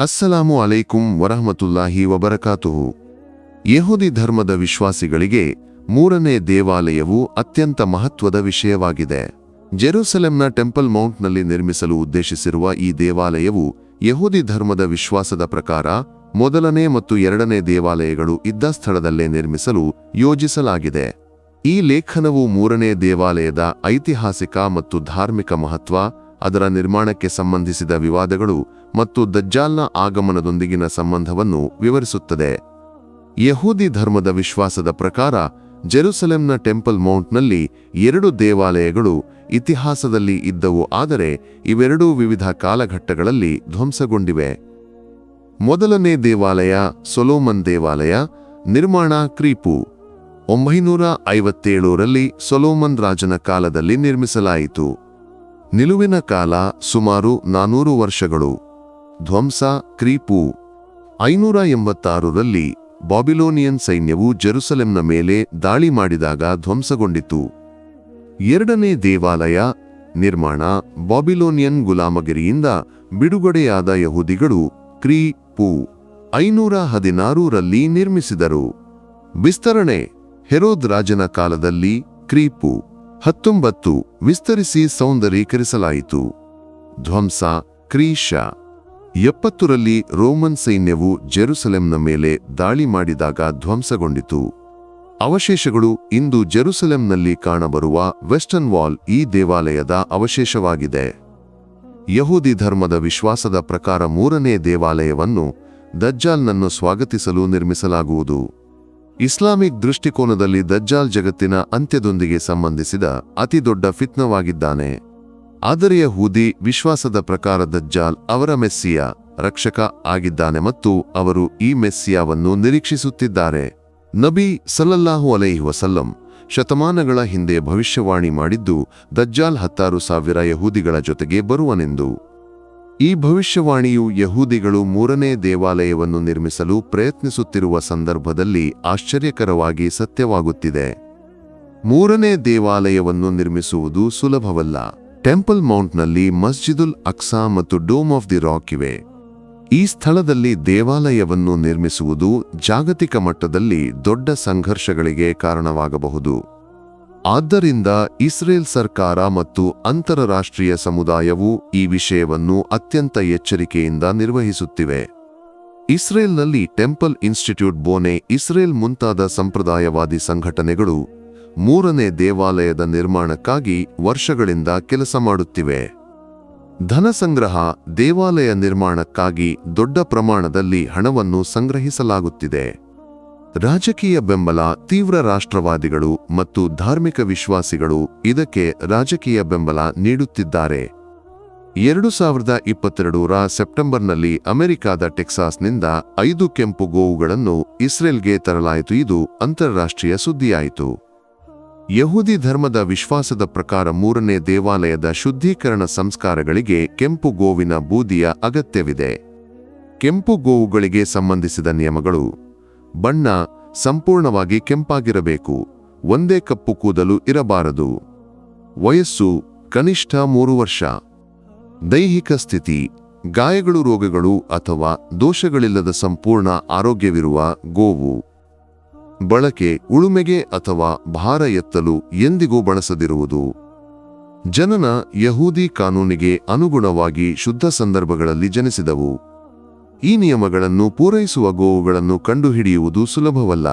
ಅಸ್ಸಲಾಮು ಅಲೈಕುಂ ವರಹಮತುಲ್ಲಾಹಿ ವಬರಕಾತುಹು. ಯಹೂದಿ ಧರ್ಮದ ವಿಶ್ವಾಸಿಗಳಿಗೆ ಮೂರನೇ ದೇವಾಲಯವು ಅತ್ಯಂತ ಮಹತ್ವದ ವಿಷಯವಾಗಿದೆ. ಜೆರೂಸಲೆಂನ ಟೆಂಪಲ್ ಮೌಂಟ್ನಲ್ಲಿ ನಿರ್ಮಿಸಲು ಉದ್ದೇಶಿಸಿರುವ ಈ ದೇವಾಲಯವು ಯಹೂದಿ ಧರ್ಮದ ವಿಶ್ವಾಸದ ಪ್ರಕಾರ ಮೊದಲನೇ ಮತ್ತು ಎರಡನೇ ದೇವಾಲಯಗಳು ಇದ್ದ ಸ್ಥಳದಲ್ಲೇ ನಿರ್ಮಿಸಲು ಯೋಜಿಸಲಾಗಿದೆ. ಈ ಲೇಖನವು ಮೂರನೇ ದೇವಾಲಯದ ಐತಿಹಾಸಿಕ ಮತ್ತು ಧಾರ್ಮಿಕ ಮಹತ್ವ, ಅದರ ನಿರ್ಮಾಣಕ್ಕೆ ಸಂಬಂಧಿಸಿದ ವಿವಾದಗಳು ಮತ್ತು ದಜ್ಜಾಲ್ನ ಆಗಮನದೊಂದಿಗಿನ ಸಂಬಂಧವನ್ನು ವಿವರಿಸುತ್ತದೆ. ಯಹೂದಿ ಧರ್ಮದ ವಿಶ್ವಾಸದ ಪ್ರಕಾರ, ಜೆರುಸಲೆಂನ ಟೆಂಪಲ್ ಮೌಂಟ್ನಲ್ಲಿ ಎರಡು ದೇವಾಲಯಗಳು ಇತಿಹಾಸದಲ್ಲಿ ಇದ್ದವು, ಆದರೆ ಇವೆರಡೂ ವಿವಿಧ ಕಾಲಘಟ್ಟಗಳಲ್ಲಿ ಧ್ವಂಸಗೊಂಡಿವೆ. ಮೊದಲನೇ ದೇವಾಲಯ ಸೊಲೋಮನ್ ದೇವಾಲಯ, ನಿರ್ಮಾಣ ಕ್ರೀಪು. ಒಂಬೈನೂರ ಐವತ್ತೇಳರಲ್ಲಿ ಸೊಲೋಮನ್ ರಾಜನ ಕಾಲದಲ್ಲಿ ನಿರ್ಮಿಸಲಾಯಿತು. ನಿಲುವಿನ ಕಾಲ ಸುಮಾರು ನಾನೂರು ವರ್ಷಗಳು. ಧ್ವಂಸ, ಕ್ರೀಪು. ಐನೂರ ಎಂಬತ್ತಾರರಲ್ಲಿ ಬಾಬಿಲೋನಿಯನ್ ಸೈನ್ಯವು ಜೆರುಸಲೆಂನ ಮೇಲೆ ದಾಳಿ ಮಾಡಿದಾಗ ಧ್ವಂಸಗೊಂಡಿತು. ಎರಡನೇ ದೇವಾಲಯ ನಿರ್ಮಾಣ ಬಾಬಿಲೋನಿಯನ್ ಗುಲಾಮಗಿರಿಯಿಂದ ಬಿಡುಗಡೆಯಾದ ಯಹೂದಿಗಳು ಕ್ರೀ, ಪೂ. ಐನೂರ ಹದಿನಾರರಲ್ಲಿ ನಿರ್ಮಿಸಿದರು. ವಿಸ್ತರಣೆ ಹೆರೋದ್ ರಾಜನ ಕಾಲದಲ್ಲಿ ಕ್ರೀಪು ಹತ್ತೊಂಬತ್ತು ವಿಸ್ತರಿಸಿ ಸೌಂದರೀಕರಿಸಲಾಯಿತು. ಧ್ವಂಸ ಕ್ರೀಶ ಎಪ್ಪತ್ತರಲ್ಲಿ ರೋಮನ್ ಸೈನ್ಯವು ಜೆರುಸಲೆಂನ ಮೇಲೆ ದಾಳಿ ಮಾಡಿದಾಗ ಧ್ವಂಸಗೊಂಡಿತು. ಅವಶೇಷಗಳು ಇಂದು ಜೆರುಸಲೆಂನಲ್ಲಿ ಕಾಣಬರುವ ವೆಸ್ಟರ್ನ್ ವಾಲ್ ಈ ದೇವಾಲಯದ ಅವಶೇಷವಾಗಿದೆ. ಯಹೂದಿ ಧರ್ಮದ ವಿಶ್ವಾಸದ ಪ್ರಕಾರ ಮೂರನೇ ದೇವಾಲಯವನ್ನು ದಜ್ಜಾಲ್ನನ್ನು ಸ್ವಾಗತಿಸಲು ನಿರ್ಮಿಸಲಾಗುವುದು. ಇಸ್ಲಾಮಿಕ್ ದೃಷ್ಟಿಕೋನದಲ್ಲಿ ದಜ್ಜಾಲ್ ಜಗತ್ತಿನ ಅಂತ್ಯದೊಂದಿಗೆ ಸಂಬಂಧಿಸಿದ ಅತಿದೊಡ್ಡ ಫಿತ್ನವಾಗಿದ್ದಾನೆ. ಆದರೆ ಯಹೂದಿ ವಿಶ್ವಾಸದ ಪ್ರಕಾರ ದಜ್ಜಾಲ್ ಅವರ ಮೆಸ್ಸಿಯ ರಕ್ಷಕ ಆಗಿದ್ದಾನೆ ಮತ್ತು ಅವರು ಈ ಮೆಸ್ಸಿಯಾವನ್ನು ನಿರೀಕ್ಷಿಸುತ್ತಿದ್ದಾರೆ. ನಬಿ ಸಲ್ಲಲ್ಲಾಹು ಅಲೈಹಿ ವಸಲ್ಲಂ ಶತಮಾನಗಳ ಹಿಂದೆ ಭವಿಷ್ಯವಾಣಿ ಮಾಡಿದ್ದು ದಜ್ಜಾಲ್ ಹತ್ತಾರು ಸಾವಿರ ಯಹೂದಿಗಳ ಜೊತೆಗೆ ಬರುವನೆಂದು. ಈ ಭವಿಷ್ಯವಾಣಿಯು ಯಹೂದಿಗಳು ಮೂರನೇ ದೇವಾಲಯವನ್ನು ನಿರ್ಮಿಸಲು ಪ್ರಯತ್ನಿಸುತ್ತಿರುವ ಸಂದರ್ಭದಲ್ಲಿ ಆಶ್ಚರ್ಯಕರವಾಗಿ ಸತ್ಯವಾಗುತ್ತಿದೆ. ಮೂರನೇ ದೇವಾಲಯವನ್ನು ನಿರ್ಮಿಸುವುದು ಸುಲಭವಲ್ಲ. ಟೆಂಪಲ್ ಮೌಂಟ್ನಲ್ಲಿ ಮಸ್ಜಿದುಲ್ ಅಕ್ಸಾ ಮತ್ತು ಡೋಮ್ ಆಫ್ ದಿ ರಾಕ್ ಇವೆ. ಈ ಸ್ಥಳದಲ್ಲಿ ದೇವಾಲಯವನ್ನು ನಿರ್ಮಿಸುವುದು ಜಾಗತಿಕ ಮಟ್ಟದಲ್ಲಿ ದೊಡ್ಡ ಸಂಘರ್ಷಗಳಿಗೆ ಕಾರಣವಾಗಬಹುದು. ಆದ್ದರಿಂದ ಇಸ್ರೇಲ್ ಸರ್ಕಾರ ಮತ್ತು ಅಂತರರಾಷ್ಟ್ರೀಯ ಸಮುದಾಯವು ಈ ವಿಷಯವನ್ನು ಅತ್ಯಂತ ಎಚ್ಚರಿಕೆಯಿಂದ ನಿರ್ವಹಿಸುತ್ತಿವೆ. ಇಸ್ರೇಲ್ನಲ್ಲಿ ಟೆಂಪಲ್ ಇನ್ಸ್ಟಿಟ್ಯೂಟ್ ಬೋನೆ ಇಸ್ರೇಲ್ ಮುಂತಾದ ಸಂಪ್ರದಾಯವಾದಿ ಸಂಘಟನೆಗಳು ಮೂರನೇ ದೇವಾಲಯದ ನಿರ್ಮಾಣಕ್ಕಾಗಿ ವರ್ಷಗಳಿಂದ ಕೆಲಸ ಮಾಡುತ್ತಿವೆ. ಧನ ಸಂಗ್ರಹ ದೇವಾಲಯ ನಿರ್ಮಾಣಕ್ಕಾಗಿ ದೊಡ್ಡ ಪ್ರಮಾಣದಲ್ಲಿ ಹಣವನ್ನು ಸಂಗ್ರಹಿಸಲಾಗುತ್ತಿದೆ. ರಾಜಕೀಯ ಬೆಂಬಲ ತೀವ್ರ ರಾಷ್ಟ್ರವಾದಿಗಳು ಮತ್ತು ಧಾರ್ಮಿಕ ವಿಶ್ವಾಸಿಗಳು ಇದಕ್ಕೆ ರಾಜಕೀಯ ಬೆಂಬಲ ನೀಡುತ್ತಿದ್ದಾರೆ. ಎರಡು ಸಾವಿರದ ಇಪ್ಪತ್ತೆರಡರ ಸೆಪ್ಟೆಂಬರ್ನಲ್ಲಿ ಅಮೆರಿಕಾದ ಟೆಕ್ಸಾಸ್ನಿಂದ ಐದು ಕೆಂಪು ಗೋವುಗಳನ್ನು ಇಸ್ರೇಲ್ಗೆ ತರಲಾಯಿತು. ಇದು ಅಂತಾರಾಷ್ಟ್ರೀಯ ಸುದ್ದಿಯಾಯಿತು. ಯಹೂದಿ ಧರ್ಮದ ವಿಶ್ವಾಸದ ಪ್ರಕಾರ ಮೂರನೇ ದೇವಾಲಯದ ಶುದ್ಧೀಕರಣ ಸಂಸ್ಕಾರಗಳಿಗೆ ಕೆಂಪು ಗೋವಿನ ಬೂದಿಯ ಅಗತ್ಯವಿದೆ. ಕೆಂಪು ಗೋವುಗಳಿಗೆ ಸಂಬಂಧಿಸಿದ ನಿಯಮಗಳು, ಬಣ್ಣ ಸಂಪೂರ್ಣವಾಗಿ ಕೆಂಪಾಗಿರಬೇಕು, ಒಂದೇ ಕಪ್ಪು ಕೂದಲು ಇರಬಾರದು. ವಯಸ್ಸು, ಕನಿಷ್ಠ ಮೂರು ವರ್ಷ. ದೈಹಿಕ ಸ್ಥಿತಿ, ಗಾಯಗಳು ರೋಗಗಳು ಅಥವಾ ದೋಷಗಳಿಲ್ಲದ ಸಂಪೂರ್ಣ ಆರೋಗ್ಯವಿರುವ ಗೋವು. ಬಳಕೆ ಉಳುಮೆಗೆ ಅಥವಾ ಭಾರ ಎತ್ತಲು ಎಂದಿಗೂ ಬಳಸದಿರುವುದು. ಜನನ ಯಹೂದಿ ಕಾನೂನಿಗೆ ಅನುಗುಣವಾಗಿ ಶುದ್ಧ ಸಂದರ್ಭಗಳಲ್ಲಿ ಜನಿಸಿದವು. ಈ ನಿಯಮಗಳನ್ನು ಪೂರೈಸುವ ಗೋವುಗಳನ್ನು ಕಂಡುಹಿಡಿಯುವುದು ಸುಲಭವಲ್ಲ.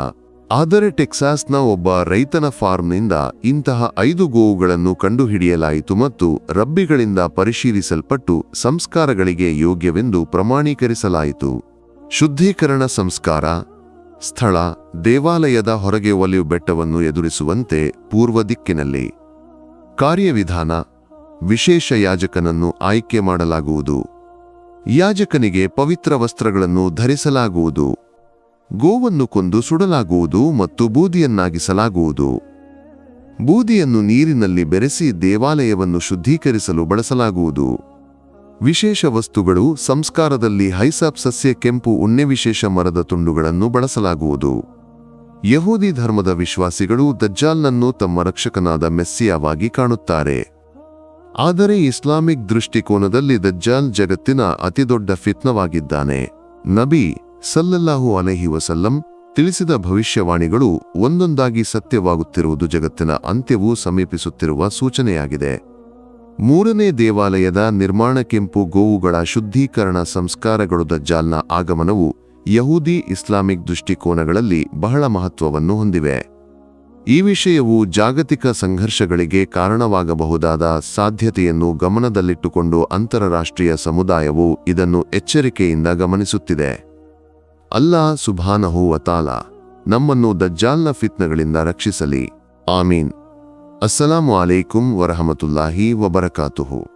ಆದರೆ ಟೆಕ್ಸಾಸ್ನ ಒಬ್ಬ ರೈತನ ಫಾರ್ಮ್ನಿಂದ ಇಂತಹ ಐದು ಗೋವುಗಳನ್ನು ಕಂಡುಹಿಡಿಯಲಾಯಿತು ಮತ್ತು ರಬ್ಬಿಗಳಿಂದ ಪರಿಶೀಲಿಸಲ್ಪಟ್ಟು ಸಂಸ್ಕಾರಗಳಿಗೆ ಯೋಗ್ಯವೆಂದು ಪ್ರಮಾಣೀಕರಿಸಲಾಯಿತು. ಶುದ್ಧೀಕರಣ ಸಂಸ್ಕಾರ, ಸ್ಥಳ ದೇವಾಲಯದ ಹೊರಗೆ ಒಲಿಯು ಬೆಟ್ಟವನ್ನು ಎದುರಿಸುವಂತೆ ಪೂರ್ವ ದಿಕ್ಕಿನಲ್ಲಿ. ಕಾರ್ಯವಿಧಾನ, ವಿಶೇಷ ಯಾಜಕನನ್ನು ಆಯ್ಕೆ ಮಾಡಲಾಗುವುದು. ಯಾಜಕನಿಗೆ ಪವಿತ್ರ ವಸ್ತ್ರಗಳನ್ನು ಧರಿಸಲಾಗುವುದು. ಗೋವನ್ನು ಕೊಂದು ಸುಡಲಾಗುವುದು ಮತ್ತು ಬೂದಿಯನ್ನಾಗಿಸಲಾಗುವುದು. ಬೂದಿಯನ್ನು ನೀರಿನಲ್ಲಿ ಬೆರೆಸಿ ದೇವಾಲಯವನ್ನು ಶುದ್ಧೀಕರಿಸಲು ಬಳಸಲಾಗುವುದು. ವಿಶೇಷ ವಸ್ತುಗಳು, ಸಂಸ್ಕಾರದಲ್ಲಿ ಹೈಸಾಪ್ ಸಸ್ಯ, ಕೆಂಪು ಉಣ್ಣೆ, ವಿಶೇಷ ಮರದ ತುಂಡುಗಳನ್ನು ಬಳಸಲಾಗುವುದು. ಯಹೂದಿ ಧರ್ಮದ ವಿಶ್ವಾಸಿಗಳು ದಜ್ಜಾಲ್ನನ್ನು ತಮ್ಮ ರಕ್ಷಕನಾದ ಮೆಸ್ಸಿಯಾವಾಗಿ ಕಾಣುತ್ತಾರೆ. ಆದರೆ ಇಸ್ಲಾಮಿಕ್ ದೃಷ್ಟಿಕೋನದಲ್ಲಿ ದಜ್ಜಾಲ್ ಜಗತ್ತಿನ ಅತಿದೊಡ್ಡ ಫಿತ್ನವಾಗಿದ್ದಾನೆ. ನಬಿ ಸಲ್ಲಲ್ಲಾಹು ಅಲೈಹಿ ವಸಲ್ಲಂ ತಿಳಿಸಿದ ಭವಿಷ್ಯವಾಣಿಗಳು ಒಂದೊಂದಾಗಿ ಸತ್ಯವಾಗುತ್ತಿರುವುದು ಜಗತ್ತಿನ ಅಂತ್ಯವು ಸಮೀಪಿಸುತ್ತಿರುವ ಸೂಚನೆಯಾಗಿದೆ. ಮೂರನೇ ದೇವಾಲಯದ ನಿರ್ಮಾಣ ಕೆಂಪು ಗೋವುಗಳ ಶುದ್ಧೀಕರಣ ಸಂಸ್ಕಾರಗಳು ದಜ್ಜಾಲ್ನ ಆಗಮನವು ಯಹೂದಿ ಇಸ್ಲಾಮಿಕ್ ದೃಷ್ಟಿಕೋನಗಳಲ್ಲಿ ಬಹಳ ಮಹತ್ವವನ್ನು ಹೊಂದಿವೆ. ಈ ವಿಷಯವು ಜಾಗತಿಕ ಸಂಘರ್ಷಗಳಿಗೆ ಕಾರಣವಾಗಬಹುದಾದ ಸಾಧ್ಯತೆಯನ್ನು ಗಮನದಲ್ಲಿಟ್ಟುಕೊಂಡು ಅಂತಾರಾಷ್ಟ್ರೀಯ ಸಮುದಾಯವು ಇದನ್ನು ಎಚ್ಚರಿಕೆಯಿಂದ ಗಮನಿಸುತ್ತಿದೆ. ಅಲ್ಲಾ ಸುಭಾನಹು ವತಾಲ, ನಮ್ಮನ್ನು ದಜ್ಜಾಲ್ನ ಫಿತ್ನಗಳಿಂದ ರಕ್ಷಿಸಲಿ. ಆಮೀನ್. ಅಸ್ಸಲಾಮು ಅಲೈಕುಂ ವರಹಮತುಲ್ಲಾಹಿ ವಬರಕಾತುಹು.